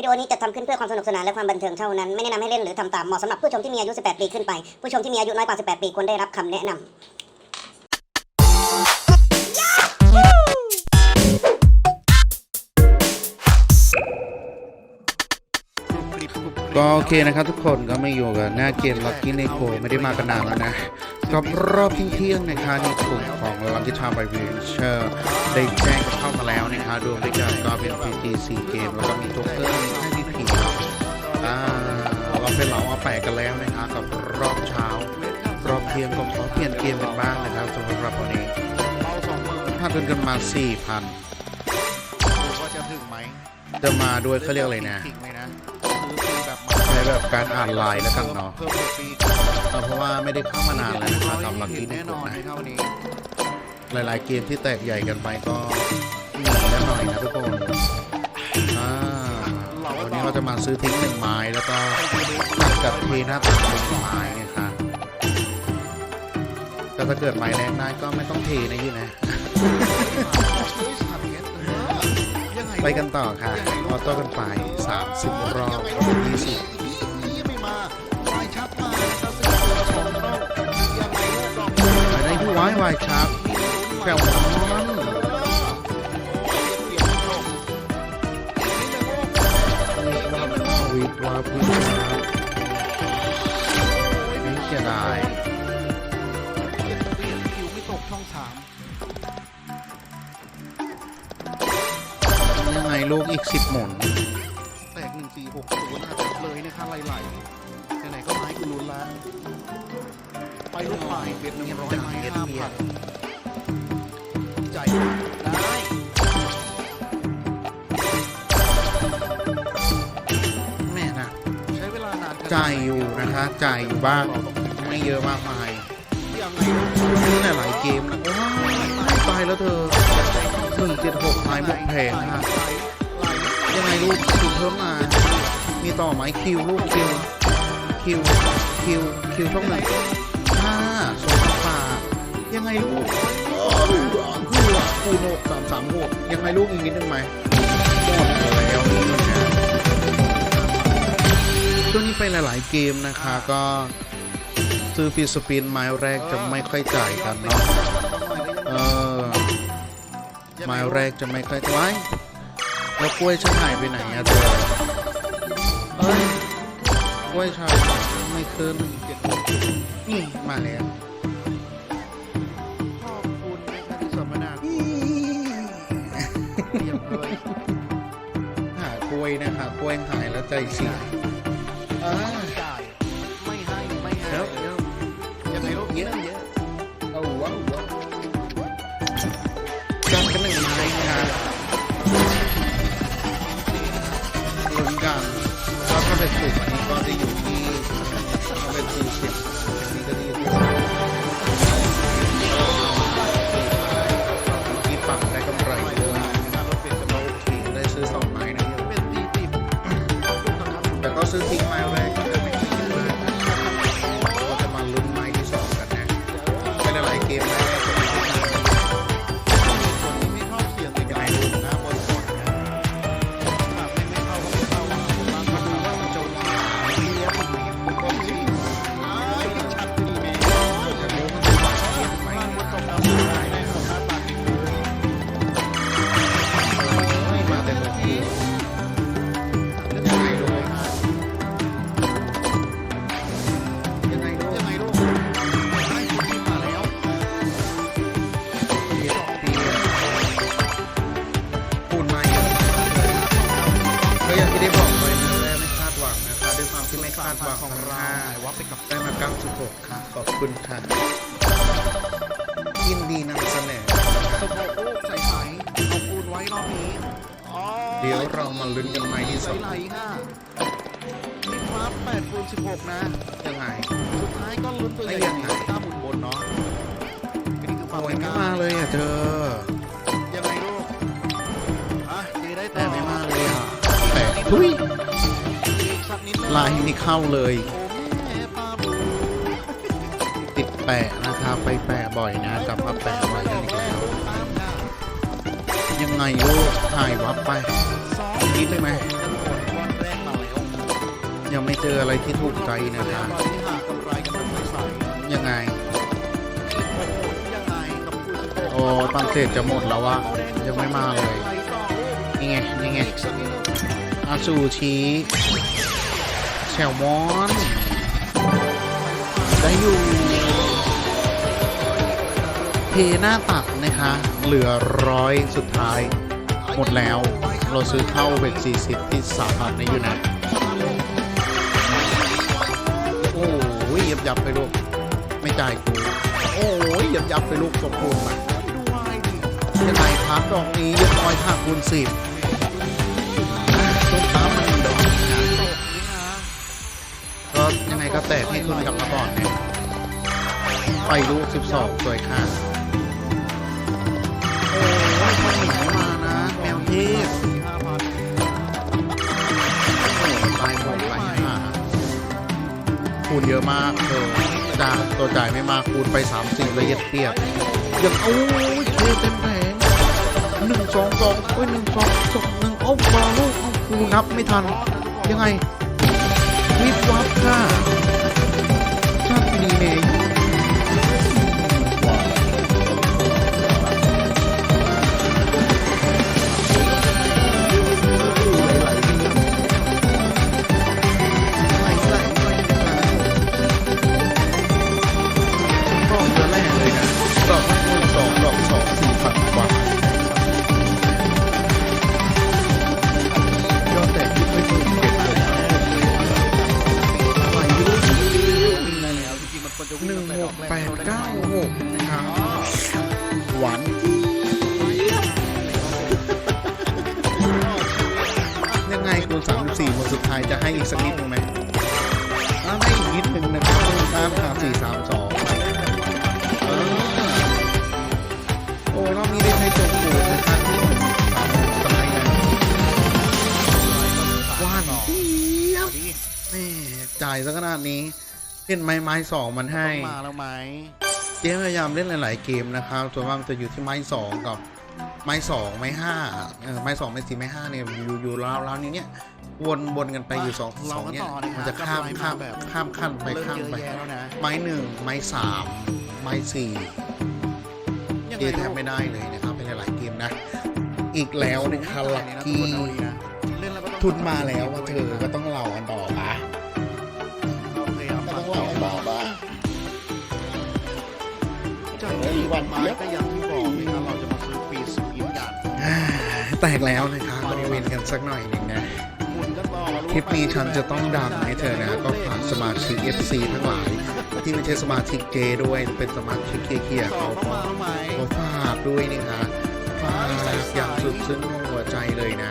วิดีโอนี้จะทำขึ้นเพื่อความสนุกสนานและความบันเทิงเท่านั้น ไม่แนะนำให้เล่นหรือทำตาม เหมาะสำหรับผู้ชมที่มีอายุ 18 ปีขึ้นไป ผู้ชมที่มีอายุน้อยกว่า 18 ปีควรได้รับคำแนะนำก็โอเคนะครับทุกคนก็ไม่อยู่กับหน้าเกมลักกี้ในโคไม่ได้มากันนานแล้วนะกับรอบเที่ยงๆนะคะในกลุ่มของลักกี้ทามไบเวเชอร์ ได้แจ้งกันเข้ามาแล้วนะคะรวมด้วยกันก็เป็น PGC เกมแล้วก็มีโจ๊กเกอร์มีให้พีพีอ่าเราเป็นเหล่ามาแปกันแล้วนะคะกับรอบเช้ารอบเที่ยงก็ขอเปลี่ยนเกมกันบ้างนะครับสำหรับวันนี้พาดกันมา 4,000ว่าจะถึงไหมจะมาด้วยเขาเรียกอะไรนะถึงไหมนแบบใช้แบบการอ่านไลน์แล้วกันเนาะเพิ่เพราะว่าไม่ได้เข้ามานานแล้วนะครับสำหรับที่แน่นี่นอนนะในเท่านี้ หลาย ๆ เกมที่แตกใหญ่กันไปก็มีแล้วหน่อยนะทุกคนอ่าวันนี้เราจะมาซื้อทิ้งหนึ่งไม้แล้วก็ตัดกับเทหน้าตัดหนึ่งไม้นะคะแต่ถ้าเกิดไม้แรงได้ก็ไม่ต้องเทนะยี่นะยังไงไปกันต่อค่ะออโต้กันไป30รอบ20ยี่ไม่มาไฟชัดมาแล้วเป็นตัวชมต้องยังไงลูกดอกไปได้ที่วายวายชาร์ป แปลว่ามันวิทวาพิชาไม่เสียดายคิวไม่ตกช่องสามยังไงลูกอีกสิบหมุน จ่ายอยู่นะคะจ่ายอยู่บ้างไม่เยอะมากมายยังไงนี่หละหลายเกมนะโอ้ยตายแล้วเธอหนึ่งเจ็ดหกไม้หมดแผงค่ะยังไงลูกคิวเพิ่มมา มีต่อไหมคิวลูกคิวคิวคิวคิวช่องหนึ่งห้าสองป่ายังไงลูกคือคูณหกสามสามหกยังไงลูกอีกนิดนึงไหมหมด วงนี้ไปหลาย ๆ เกมนะคะก็ซื้อฟีสปินไม้แรกจะไม่ค่อยจ่ายกันเนาะเออไม้แรกจะไม่ค่อยไว้แล้วกล้วยฉันหายไปไหนอะเธอเอ้ยกล้วยฉันไม่ขึ้นนี่มาแล้วขอบคุณนะครับที่สมนาเรียบเลยหากล้วยนะคะกล้วยหายแล้วใจเสีย อ่ 96 ค่ะ ขอบคุณค่ะ ยินดีนำเสนอสมองลูกใสๆเอาปูนไว้รอบนี้อ๋อเดี๋ยวเรามาลุ้นกันไม้ที่สองไหลๆค่ะมีครับ8คูณ16 นะ ยังไง สุดท้ายก็ลุ้นตัวใหญ่ไอ้ยังไงก้าหมุนบนเนาะอันนี้คือความโอ้ยไม่ไม่กล้ามาเลยอะเธอ ยังไงลูกอะเจได้ต่แต่อไม่มาเลยอะแต่ทุยอีกสักนิดนึงลายนี่เข้าเลยโอ้ แปะนะครับไปแปะบ่อยนะกลับมาแปะบ่อยกันอีกแล้วลูกตามค่ะยังไงลูกถ่ายวับไปสองนิดได้ไหมจะหมดบอลเจออะไรที่ถูกใจนะครับยังไงโอ้โหยังไงกับคุณสิบหกโอ้ปันเศษจะหมดแล้ววะยังไม่มาเลยนี่ไงนี่ไงอีกสักนิดนึงอาซูชิแซลมอน ได้อยู่ เทหน้าตักนะคะ เหลือร้อยสุดท้าย หมดแล้ว เราซื้อเข้าเวกสี่สิบที่สาพันนี้อยู่นะ โอ้ยยับยับไปลูก ไม่จ่ายกู โอ้ยยับยับไปลูกสมบูรณ์มาดูวายดิยังไงพักดอกนี้ยังน้อยค่าคูณสิบต้นค้ามันดอกนะก็ยังไงก็แตกให้ทุนกลับมาก่อนเนี่ยไปลูก 12 สวยค่ะ เทพสี่ห้าพันโอ้ยตายหมดไปห้าคูณเยอะมากเธอจ้าตัวจ่ายไม่มากคูณไป30ละเอียดเปียกยังโอ้ยเคเต็มแผงหนึ่งสองสองโอ้ยหนึ่งสองสองหนึ่งเอามาลูกเอาคูนับไม่ทัน ยังไงวิบวับค่ะายซะขนาดนี้เล่นไม้ไม้สองมันให้ต้องมาแล้วไหมเจมพยายามเล่นหลาย ๆ เกมนะครับส่วนมากมันจะอยู่ที่ไม้สองกับไม้สองไม้ห้าเออไม้สองไม้สี่ไม้ห้าเนี่ยอยู่อยู่ราวราวนี้เนี่ยวนวนกันไปอยู่สองสเราองก็เนี่ยต่อนะฮะมันจะข้ามกำไรข้ามแบบข้ามขั้นไปเริ่มข้ามเยอะไปแยะแล้วนะไม้หนึ่งไม้สามไม้สี่ยังเจไงแทบไม่ได้เลยนะครับเป็นหลาย ๆ เกมนะ อีกแล้วนะครับลักกี้เล่นแล้วก็ต้องทุนมาแล้วว่าเธอก็ต้องเล่ากันต่อป จากที่วันไม้ก็อย่างที่บอกนะครับเราจะมาซื้อปีสกินกันแตกแล้วนะครับก็เวนกันสักหน่อยหนึ่งนะหมุนกันต่อลูกคลิปนี้ฉันจะต้องดังให้เธอนะก็ฝากสมาชิก FC ทั้งหลายที่ไม่ใช่สมาชิกเจด้วยเป็นสมาชิกเคียร์สๆอเขางเข้าก็มาแล้วไหมขอฝากด้วยนะคะฝากอย่างสุดซึ้งหัวใจเลยนะ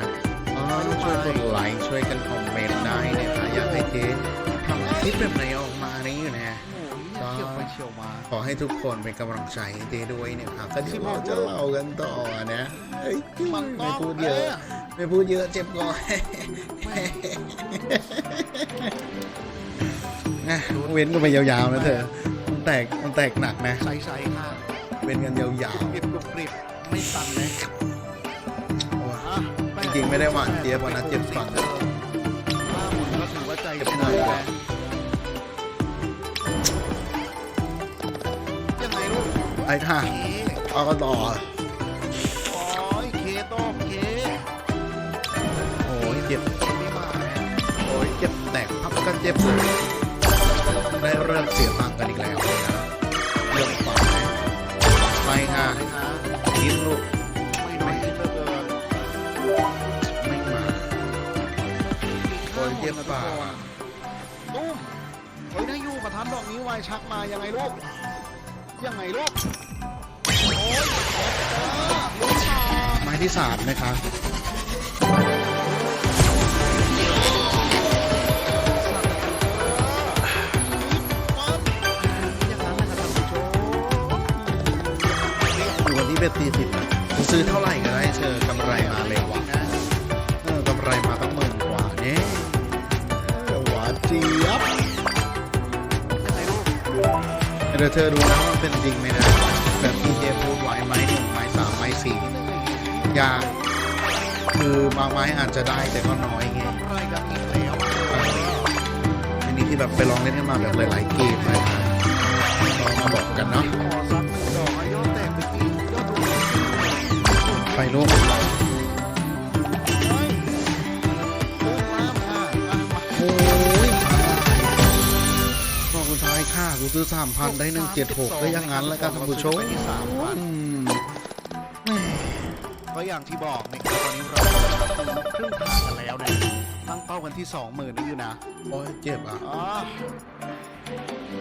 อ๋อช่วยกดไลค์ช่วยกันคอมเมนต์ได้นะคะอยากให้เจทำคลิปแบบไหนออกมานี่อยู่นะโอ้ย เฉียวไปเฉียวมา ขอให้ทุกคนเป็นกำลังใจให้เจด้วยนะครับก็เดี๋ยวเราจะเล่ากันต่อนะเอ้ยไม่พูดเยอะไม่พูดเยอะเจ็บคอนะเว้นกันไปยาวๆนะเธอ มันแตกมันแตกหนักนะใสๆค่ะเว้นกันยาวกริบกรุบกริบไม่ตันเลยๆโอ้ยอะจริงๆไม่ได้หวานเจี๊ยบวันนั้นเจ็บฟันห้าหมุนก็ถือว่าใจเจ็บเป็นหน่อ ไอ้ท่าเอากันต่อโอ้ยเคต้มเคโอ้ยเจ็บโอ้ยเจ็บแตกพับก็เจ็บเลยได้เริ่มเสียตังกันอีกแล้วนะเรื่องต่อไปค่ะเลยนะยิ้มลูกไม่น้อยชิ้นเหลือเไม่มาโอ้ยเจ็บป่าตุ้มเฮ้ยได้อยู่ประทันดอกนี้วชักมายังไงลูก ยังไงลูกโอ้ยเจ็บจ้าลูกต่อไม้ที่สามนะคะอย่างนั้นนะครับท่านผู้ชมอยู่วันที่เบ็ดสี่สิบซื้อเท่าไหร่ก็ได้เธอกำไรมาเลย เดี๋ยวเธอดูนะว่ามันเป็นจริงไหมนะแบบที่เจพูดไว้ไม้หนึ่งไม้สามไม้สี่ยาคือบางไม้อาจจะได้แต่ก็น้อยไงไรกันอีกแล้วเออแบบไปลองเล่นกันมาแบบหลายๆเกมนะครับก็มาบอกกันเนาะไปกี่ยอดรวมไปลูก ซื้อสามพันได้หนึ่งเจ็ดหกได้อยังงั้นแล้วกันท่านผู้ชมไปที่สามพันอืมก็อย่างที่บอกนะครับตอนนี้เราครึ่งทางกันแล้วนะตั้งเป้ากันที่สองหมื่นนี่อยู่นะ โอ้ยเจ็บอะอ๋อ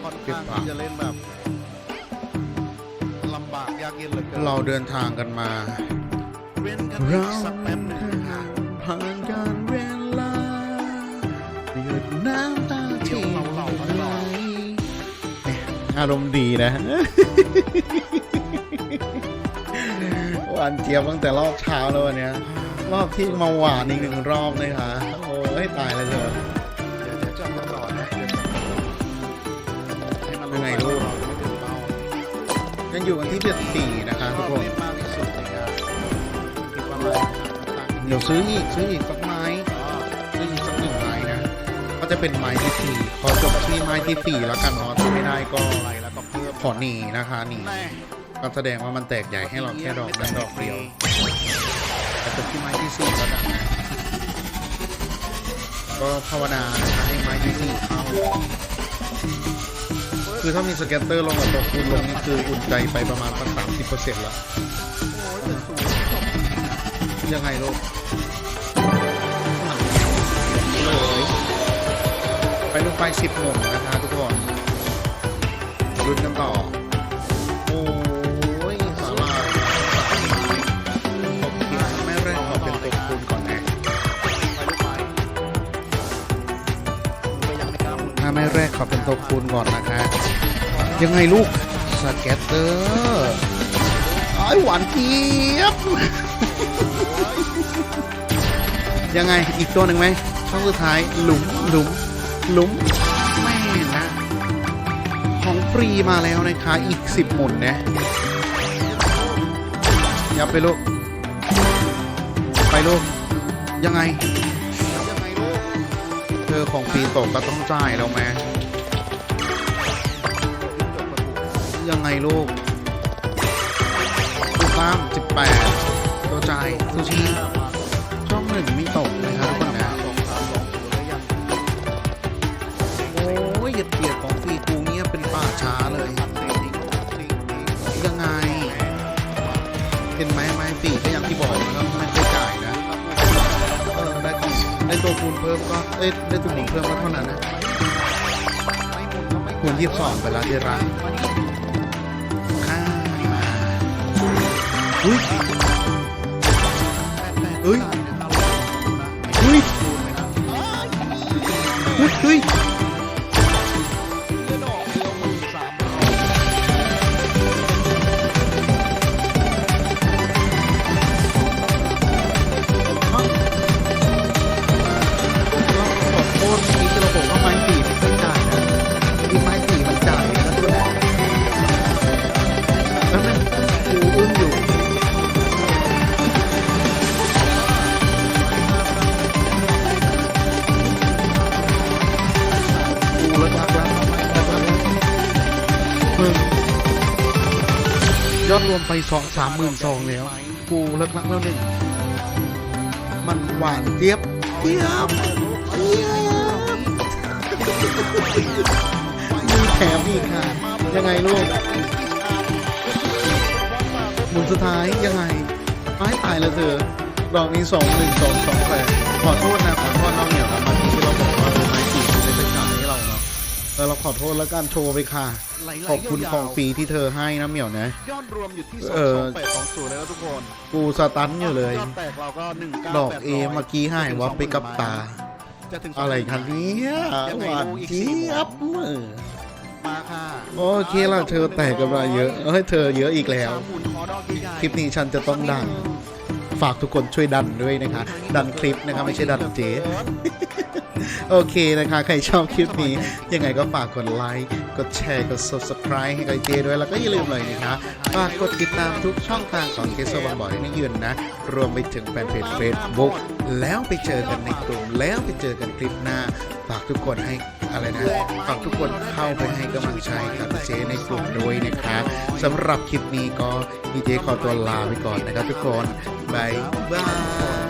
ค่อนข้างที่จะเล่นแบบลำบากยากเย็นเหลือเกินเราเดินทางกันมาเว้นกันอีเรากสักแป๊บหนึ่งค่ะผ่านกา อารมณ์ดีนะหวานเจี๊ยบตั้งแต่รอบเช้าแล้ววันนี้รอบที่มาหวานอีกหนึ่งรอบเลยค่ะโอ้ยตายเลยเถอะเดี๋ยวจะจับกันต่อนะเดี๋ยวจะให้มันยังไงลูกไม่ถึงเป้ายังอยู่กันที่เจ็ดสี่นะคะทุกคนเล่นมากที่สุดเลยครับเดี๋ยวซื้ออีกซื้ออีกสักไม้ซื้ออีกสักหนึ่งไม้นะ ก็จะเป็นไม้ที่สี่ขอจบที่ไม้ที่สี่แล้วกันเนาะ ถ้าไม่ได้ก็อะไรแล้วก็เพิ่มขอหนีนะคะหนีแน่ก็แสดงว่ามันแตกใหญ่ให้เราแค่ดอกนั้นดอกเดียวแต่จบที่ไม้ที่สี่แล้วกันนะก็ภาวนานะคะให้ไม้ที่สี่เข้าคือถ้ามีสเก็ตเตอร์ลงกับตัวคูณลงนี่คืออุ่นใจไปประมาณสักสามสิบเปอร์เซ็นต์แล้วโอ้ยแต่สูงจบยังไงลูกเลยไปลูกไปสิบหม่งนะคะทุกคน ลุ้นกันต่อ โอ้ยสาลายโอเคไม่แรกขอเป็นตัวคูณก่อนนะไงถ้าไม่แรกขอเป็นตัวคูณก่อนนะคะ ยังไงลูกสเก็ตเตอร์ไอ้หวานเจี๊ยบ ยังไงอีกตัวหนึ่งไหมช่องสุดท้ายหลุมหลุมหลุมไม่นะของ ฟรีมาแล้วนะคะอีกสิบหมุนนะยับไปลูก ไปลูก ยังไง ยังไงลูก เธอของฟรีตกก็ต้องจ่ายแล้วไหมจบประตูยังไงลูกลูกบ้ามสิบแปดตัวจ่ายซูชิช่องหนึ่งไม่ตกนะครับ ได้ตัวคูณเพิ่มก็เอ้ยได้ตัวหมุนเพิ่มก็เท่านั้นนะคูณยี่สิบสองไปแล้วที่ร้านค่ามาอุ้ยเฮ้ยเฮ้ยเฮ้ย สองสามหมื่นสองแล้ว กูเลิกรักแล้วหนึ่งมันหวานเจี๊ยบเจี๊ยบเจี๊ยบมีแถมอีกค่ะ ยังไงลูกหมุนสุดท้ายยังไงไม่ตายแล้วเธอดอกนี้สองหนึ่งสองสองแปดขอโทษนะขอโทษน้องเหนียวนะบาทีที่เราบอกว่าเออไม้จีบไม่ได้จ่ายให้เราเนาะเออเราขอโทษแล้วกันโชว์ไปค่ะ ขอบคุณของฟรีที่เธอให้นะเหมียวนะยอดรวมอยู่ที่สองเออสองแปดสองศูนย์เลยนะทุกคนกูสตันอยู่เลยยอดแตกเราก็หนึ่งเก้าดอกเอเมื่อกี้ให้วับไปกับตาจะถึงอะไรคันนี้หวานเจี๊ยบเออมาค่ะโอเคละเธอแตกกันมาเยอะเฮ้ยเธอเยอะอีกแล้วสามหมุนคอดอกใหญ่ๆคลิปนี้ฉันจะต้องดัง ฝากทุกคนช่วยดันด้วยนะคะ ดันคลิปนะคะไม่ใช่ดันเจ๊ โอเคนะคะ ใครชอบคลิปนี้ ยังไงก็ฝากกดไลค์ กดแชร์ กด subscribe ให้กับเจด้วย แล้วก็อย่าลืมเลยนะคะ ฝากกดติดตามทุกช่องทางของเกสโซบังบอยนี่ยืนนะ รวมไปถึงแฟนเพจ Facebook แล้วไปเจอกันในกลุ่ม แล้วไปเจอกันคลิปหน้า ฝากทุกคนให้อะไรนะ ฝากทุกคนเข้าไปให้กำลังใจกับเจในกลุ่มด้วยนะคะสำหรับคลิปนี้ก็ดีเจขอตัวลาไปก่อนนะครับทุกคนบายบาย